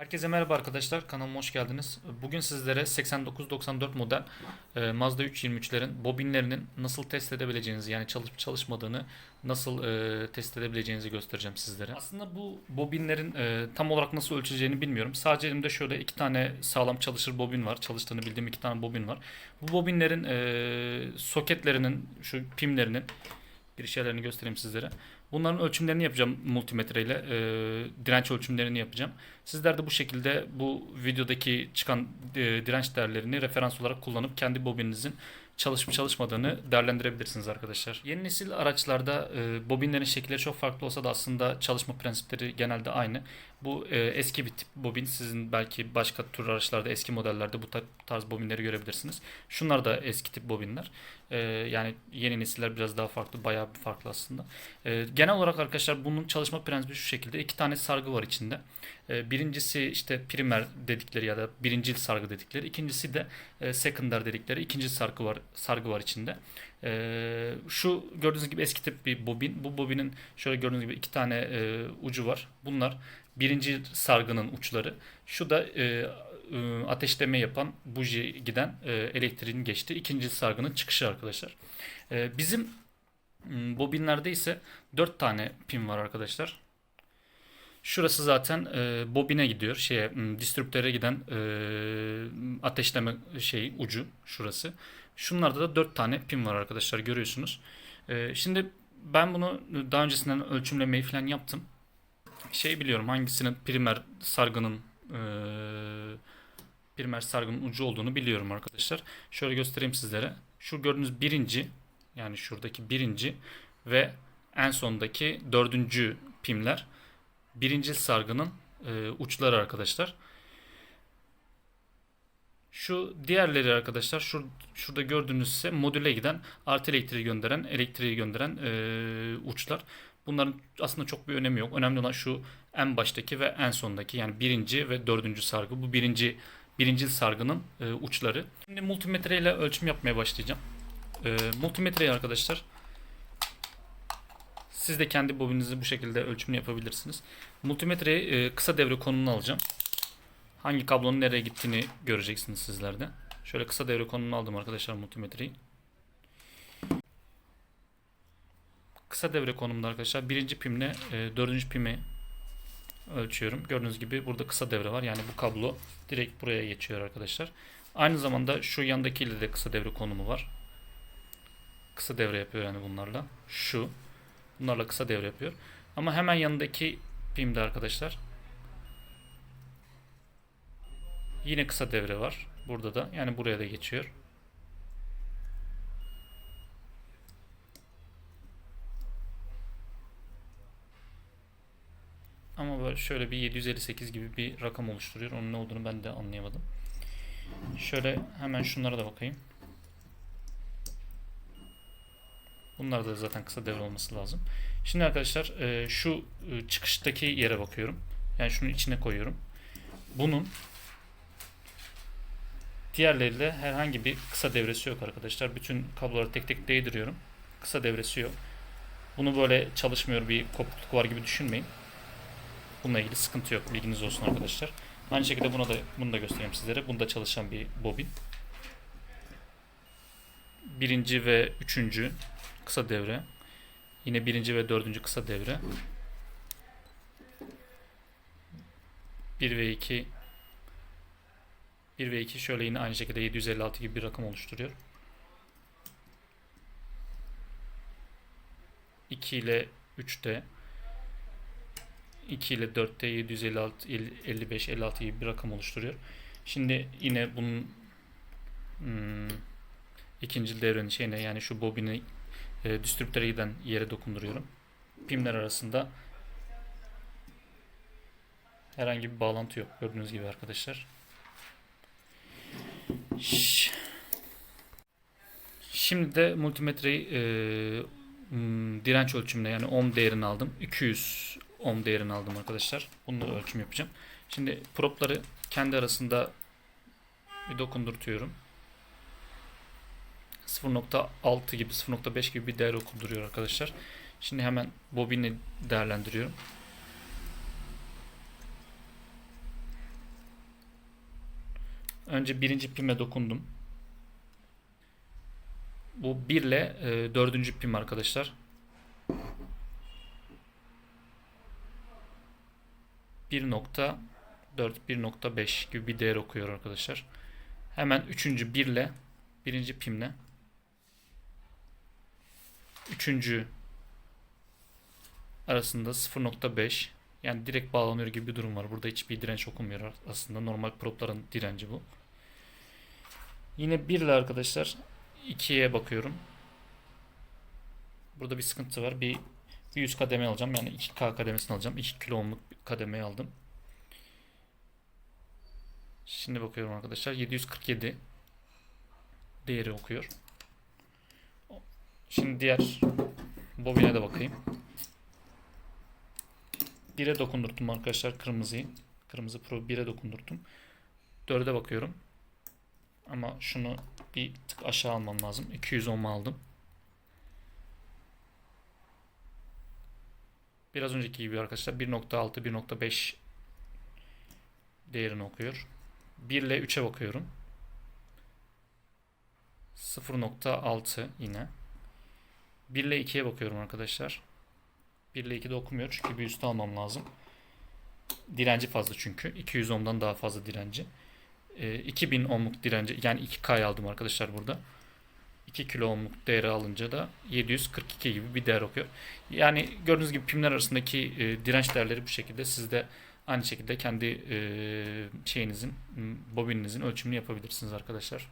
Herkese merhaba arkadaşlar, kanalıma hoş geldiniz. Bugün sizlere 8994 model e, Mazda 323'lerin bobinlerinin nasıl test edebileceğinizi yani çalışıp çalışmadığını nasıl e, test edebileceğinizi göstereceğim sizlere. Aslında bu bobinlerin e, tam olarak nasıl ölçüleceğini bilmiyorum. Sadece elimde şöyle iki tane sağlam çalışır bobin var. Çalıştığını bildiğim iki tane bobin var. Bu bobinlerin e, soketlerinin, şu pimlerinin girişlerini göstereyim sizlere. Bunların ölçümlerini yapacağım multimetre ile. e, direnç ölçümlerini yapacağım. Sizler de bu şekilde bu videodaki çıkan e, direnç değerlerini referans olarak kullanıp kendi bobininizin çalışıp çalışmadığını değerlendirebilirsiniz arkadaşlar. Yeni nesil araçlarda e, bobinlerin şekilleri çok farklı olsa da aslında çalışma prensipleri genelde aynı. Bu e, eski bir tip bobin. Sizin belki başka tür araçlarda eski modellerde bu tar- tarz bobinleri görebilirsiniz. Şunlar da eski tip bobinler. E, yani yeni nesiller biraz daha farklı, bayağı farklı aslında. E, genel olarak arkadaşlar bunun çalışma prensibi şu şekilde. iki tane sargı var içinde. E, birincisi işte primer dedikleri ya da birincil sargı dedikleri. İkincisi de e, secondary dedikleri ikinci sargı var sargı var içinde. E, şu gördüğünüz gibi eski tip bir bobin. Bu bobinin şöyle gördüğünüz gibi iki tane e, ucu var. Bunlar birinci sargının uçları. Şu da e, ateşleme yapan buji giden elektriğin geçtiği ikinci sargının çıkışı arkadaşlar. Bizim m, bobinlerde ise 4 tane pin var arkadaşlar. Şurası zaten e, bobine gidiyor. Şeye m, distribütöre giden e, ateşleme şeyi ucu şurası. Şunlarda da 4 tane pin var arkadaşlar görüyorsunuz. E, şimdi ben bunu daha öncesinden ölçümlemeyi falan yaptım. Şey biliyorum hangisinin primer sargının e, primer sargının ucu olduğunu biliyorum arkadaşlar. Şöyle göstereyim sizlere. Şu gördüğünüz birinci yani şuradaki birinci ve en sondaki dördüncü pimler birinci sargının e, uçları arkadaşlar. Şu diğerleri arkadaşlar şur, şurada gördüğünüz ise modüle giden artı elektriği gönderen elektriği gönderen e, uçlar. Bunların aslında çok bir önemi yok. Önemli olan şu en baştaki ve en sondaki yani birinci ve dördüncü sargı. Bu birinci birincil sargının e, uçları. Şimdi multimetre ile ölçüm yapmaya başlayacağım. E, multimetreyi arkadaşlar siz de kendi bobininizi bu şekilde ölçümünü yapabilirsiniz. Multimetreyi e, kısa devre konumuna alacağım. Hangi kablonun nereye gittiğini göreceksiniz sizler de. Şöyle kısa devre konumuna aldım arkadaşlar multimetreyi. Kısa devre konumunda arkadaşlar birinci pimle e, dördüncü pimi ölçüyorum. Gördüğünüz gibi burada kısa devre var. Yani bu kablo direkt buraya geçiyor arkadaşlar. Aynı zamanda şu yandakiyle de kısa devre konumu var. Kısa devre yapıyor yani bunlarla. Şu. Bunlarla kısa devre yapıyor. Ama hemen yanındaki pimde arkadaşlar yine kısa devre var. Burada da yani buraya da geçiyor. Ama böyle şöyle bir 758 gibi bir rakam oluşturuyor. Onun ne olduğunu ben de anlayamadım. Şöyle hemen şunlara da bakayım. Bunlar da zaten kısa devre olması lazım. Şimdi arkadaşlar e, şu e, çıkıştaki yere bakıyorum. Yani şunun içine koyuyorum. Bunun diğerleriyle herhangi bir kısa devresi yok arkadaşlar. Bütün kabloları tek tek değdiriyorum. Kısa devresi yok. Bunu böyle çalışmıyor bir kopukluk var gibi düşünmeyin. Bununla ilgili sıkıntı yok. Bilginiz olsun arkadaşlar. Aynı şekilde buna da bunu da göstereyim sizlere. Bunda çalışan bir bobin. Birinci ve üçüncü kısa devre. Yine birinci ve dördüncü kısa devre. 1 ve 2 1 ve 2 şöyle yine aynı şekilde 756 gibi bir rakam oluşturuyor. 2 ile 3'te 2 ile 4'te 756 55 56 gibi bir rakam oluşturuyor. Şimdi yine bunun hmm, ikinci devrenin şeyine yani şu bobini e, distribütöre giden yere dokunduruyorum. Pimler arasında herhangi bir bağlantı yok. Gördüğünüz gibi arkadaşlar. Şimdi de multimetreyi e, direnç ölçümüne yani ohm değerini aldım. 200 ohm değerini aldım arkadaşlar. Bununla ölçüm yapacağım. Şimdi propları kendi arasında bir dokundurtuyorum. 0.6 gibi 0.5 gibi bir değer okunduruyor arkadaşlar. Şimdi hemen bobini değerlendiriyorum. Önce birinci pime dokundum. Bu 1 ile e, dördüncü pim arkadaşlar. 1.4 1.5 gibi bir değer okuyor arkadaşlar. Hemen üçüncü 1 ile birinci pimle üçüncü arasında 0.5 yani direkt bağlanıyor gibi bir durum var. Burada hiçbir direnç okunmuyor aslında. Normal propların direnci bu. Yine 1 ile arkadaşlar 2'ye bakıyorum. Burada bir sıkıntı var. Bir, bir üst kademe alacağım. Yani 2K kademesini alacağım. 2 kilo ohmluk kademeyi aldım. Şimdi bakıyorum arkadaşlar. 747 değeri okuyor. Şimdi diğer bobine de bakayım. 1'e dokundurttum arkadaşlar kırmızıyı. Kırmızı Pro 1'e dokundurttum. 4'e bakıyorum. Ama şunu bir tık aşağı almam lazım. 210 aldım. Biraz önceki gibi arkadaşlar 1.6 1.5 değerini okuyor. 1 ile 3'e bakıyorum. 0.6 yine. 1 ile 2'ye bakıyorum arkadaşlar. 1 ile 2'de okumuyor çünkü bir üstü almam lazım. Direnci fazla çünkü. 200 ohm'dan daha fazla direnci. Ee, 2000 ohmluk direnci yani 2K aldım arkadaşlar burada. 2 kilo ohmluk değeri alınca da 742 gibi bir değer okuyor. Yani gördüğünüz gibi pimler arasındaki e, direnç değerleri bu şekilde. Siz de aynı şekilde kendi e, şeyinizin, bobininizin ölçümünü yapabilirsiniz arkadaşlar.